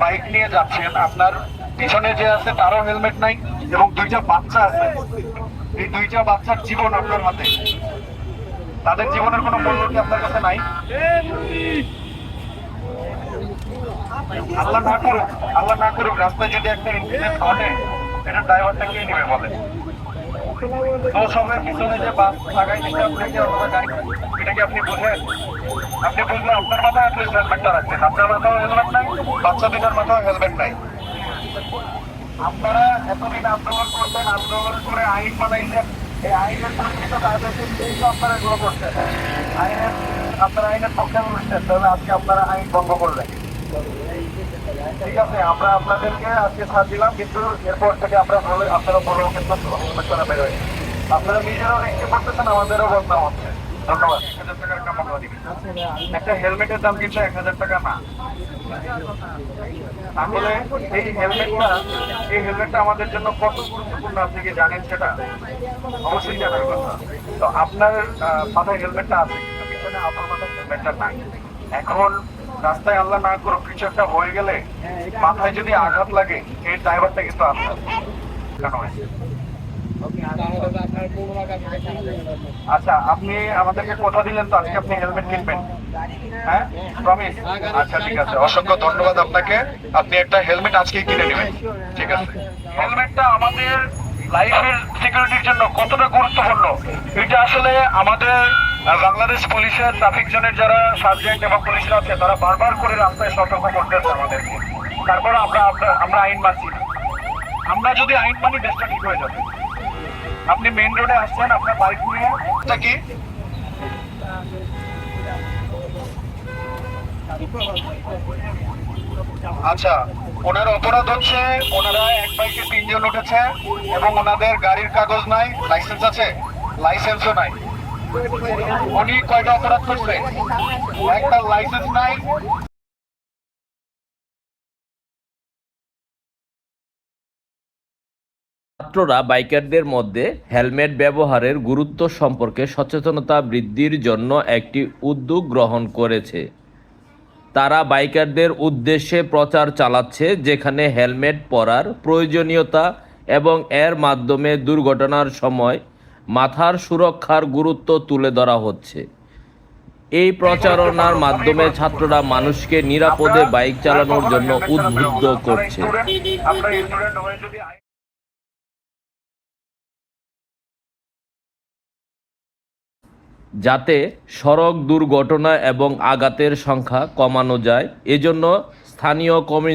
Bike নিয়ে যাচ্ছেন। আপনার পিছনে যে আছে তারও হেলমেট নাই এবং দুইটা বাচ্চা আছে। এই দুইটা বাচ্চার জীবন আপনার হাতে। তাদের জীবনের কোনো মূল্য আপনার কাছে নাই? আল্লাহ না করুক, আল্লাহ না করুক, রাস্তায় যদি একটা ইনসিডেন্ট ঘটে, এটা ড্রাইভারটা কে নেবে বলে? তো সবের পিছনে যে বাস লাগাই দিতে আপনাকে গাড়ি এটা কি আপনি বুঝেন? আপনি বুঝলে আপনার মাথায় আপনি হেলমেটটা রাখছেন। আপনার মাথাও হেলমেট নাই, বাচ্চা দুটার মাথাও হেলমেট নাই। আপনারা এতদিন আন্দোলন করতেন আন্দোলন করে আইন বানাইছেন। এই আইনের পরিচিত কাজ আছে সেই তো আপনারা এগুলো করছেন। আইনের, আপনারা আইনের পক্ষে বলছেন তাহলে আজকে আপনারা আইন ভঙ্গ করলেন। ঠিক আছে, আমরা আপনাদেরকে আজকে ছাড় দিলাম, কিন্তু এরপর থেকে আমরা বলে আপনারা বলো কিন্তু করে বেরোয় আপনারা নিজেরাও রেখে করতেছেন, আমাদেরও বদনাম হচ্ছে। একটা হেলমেটের দাম কিন্তু এক হাজার টাকা না। তাহলে এই হেলমেটটা এই হেলমেটটা আমাদের জন্য কত গুরুত্বপূর্ণ আপনি কি জানেন সেটা? অবশ্যই জানার কথা। তো আপনার মাথায় হেলমেটটা আছে কিন্তু আপনার মাথায় হেলমেটটা নাই। এখন রাস্তায় আল্লাহ না করো কিছু একটা হয়ে গেলে মাথায় যদি আঘাত লাগে, এই ড্রাইভারটা কিন্তু আপনার? আচ্ছা আপনি আমাদেরকে কথা দিলেন তো, আজকে আপনি হেলমেট কিনবেন। হ্যাঁ? প্রমিস আচ্ছা ঠিক আছে। অসংখ্য ধন্যবাদ আপনাকে। আপনি একটা হেলমেট আজকে কিনে নেবেন। ঠিক আছে। হেলমেটটা আমাদের লাইফের সিকিউরিটির জন্য কতটা গুরুত্বপূর্ণ? এটা আসলে আমাদের বাংলাদেশ পুলিশের ট্রাফিক জোনের যারা সার্জেন্ট এবং পুলিশরা আছে, তারা বারবার করে রাস্তায় সতর্ক করতেছে আমাদেরকে। তারপর আমরা, আমরা- আইন মানছি আমরা যদি আইন মানি, দেশটা ঠিক হয়ে যাবে। আপনি মেইন রোডে আসছেন, আপনার বাইক নিয়ে। কি? আচ্ছা ওনার অপরাধ হচ্ছে, ওনারা এক বাইকে তিনজন উঠেছে এবং ওনাদের গাড়ির কাগজ নাই লাইসেন্স আছে? লাইসেন্সও নাই। উনি কয়টা অপরাধ করছে? একটা লাইসেন্স নাই ছাত্ররা বাইকারদের মধ্যে হেলমেট ব্যবহারের গুরুত্ব সম্পর্কে সচেতনতা বৃদ্ধির জন্য একটি উদ্যোগ গ্রহণ করেছে। তারা বাইকারদের উদ্দেশ্যে প্রচার চালাচ্ছে, যেখানে হেলমেট পরার প্রয়োজনীয়তা এবং এর মাধ্যমে দুর্ঘটনার সময় মাথার সুরক্ষার গুরুত্ব তুলে ধরা হচ্ছে। এই প্রচারণার মাধ্যমে ছাত্ররা মানুষকে নিরাপদে বাইক চালানোর জন্য উদ্বুদ্ধ করছে। যাতে সড়ক দুর্ঘটনা এবং আঘাতের সংখ্যা কমানো যায়। এজন্য স্থানীয় কমিউনি